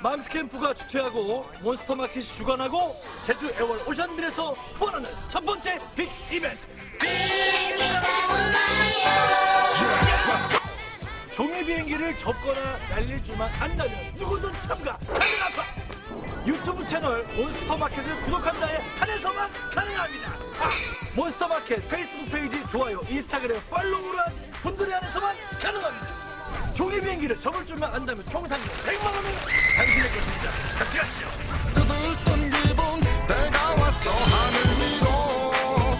맘스캠프가 주최하고 몬스터마켓이 주관하고 제주 애월 오션빌에서 후원하는 첫 번째 빅 이벤트. 종이 비행기를 접거나 날릴 줄만 안다면 누구든 참가 가능하다. 유튜브 채널 몬스터마켓을 구독한 자에 한해서만 가능합니다. 아, 몬스터마켓 페이스북 페이지 좋아요 인스타그램 팔로우를 한 분들에 한해서만 가능합니다 종이 비행기를 접을 줄만 안다면 총 상금 100만 원을 당신의 것입니다 같이 가시죠 들뜬 기분 내가 왔어 하늘 위로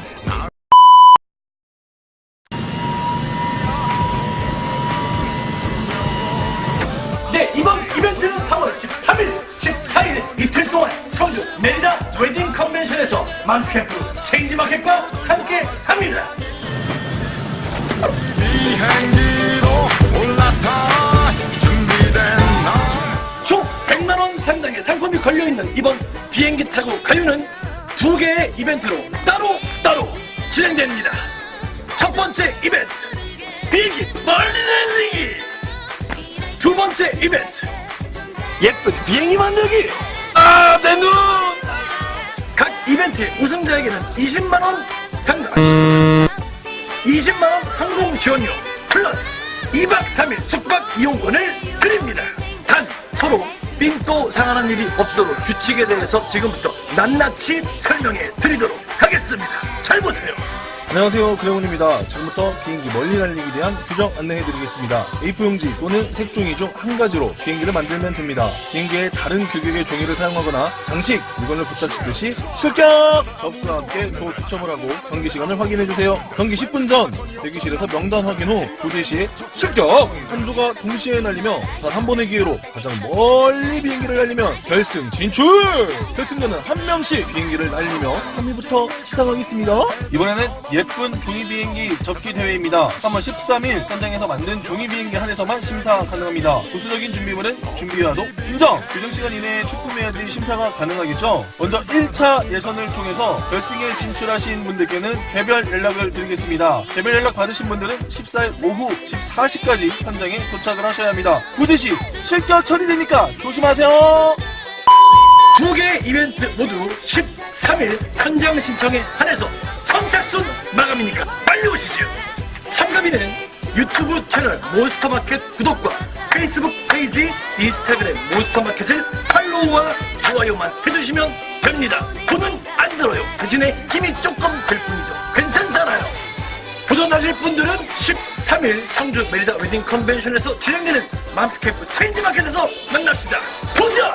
네, 이번 이벤트는 4월 13일, 14일 이틀 동안 청주 메리다 웨딩 컨벤션에서 맘스캠프 체인지마켓과 함께 합니다. 비행기 상품이 걸려 있는 이번 비행기 타고 가요는 두 개의 이벤트로 따로 따로 진행됩니다. 첫 번째 이벤트 비행기 멀리 날리기. 두 번째 이벤트 예쁜 비행기 만들기. 아, 내 눈. 각 이벤트의 우승자에게는 20만 원 상당. 20만 원 항공 지원료 플러스 2박 3일 숙박 이용권을 드립니다. 단 서로 삥또 상하는 일이 없도록 규칙에 대해서 지금부터 낱낱이 설명해 드리도록 하겠습니다. 잘 보세요. 안녕하세요 그래곤입니다 지금부터 비행기 멀리 날리기 대한 규정 안내해드리겠습니다 A4 용지 또는 색종이 중 한 가지로 비행기를 만들면 됩니다 비행기에 다른 규격의 종이를 사용하거나 장식, 물건을 붙잡히듯이 실격! 접수와 함께 조 추첨을 하고 경기 시간을 확인해주세요 경기 10분 전 대기실에서 명단 확인 후 고제 시에 실격! 한 조가 동시에 날리며 단 한 번의 기회로 가장 멀리 비행기를 날리면 결승 진출! 결승전은 한 명씩 비행기를 날리며 3위부터 시작하겠습니다 이번에는 예쁜 종이 비행기 접기 대회입니다. 3월 13일 현장에서 만든 종이 비행기 한에서만 심사 가능합니다. 부수적인 준비물은 준비해도 인정! 규정 시간 이내에 출품해야지 심사가 가능하겠죠? 먼저 1차 예선을 통해서 결승에 진출하신 분들께는 개별 연락을 드리겠습니다. 개별 연락 받으신 분들은 14일 오후 14시까지 현장에 도착을 하셔야 합니다. 구제시 실격 처리되니까 조심하세요! 두 개의 이벤트 모두 13일 현장 신청에 한해서 선착순 마감이니까 빨리 오시죠. 참가비는 유튜브 채널 몬스터마켓 구독과 페이스북 페이지, 인스타그램 몬스터마켓을 팔로우와 좋아요만 해주시면 됩니다. 돈은 안 들어요. 대신에 힘이 조금 될 뿐이죠. 괜찮잖아요. 도전하실 분들은 13일 청주 메리다 웨딩 컨벤션에서 진행되는 맘스캠프 체인지마켓에서 만납시다. 도전!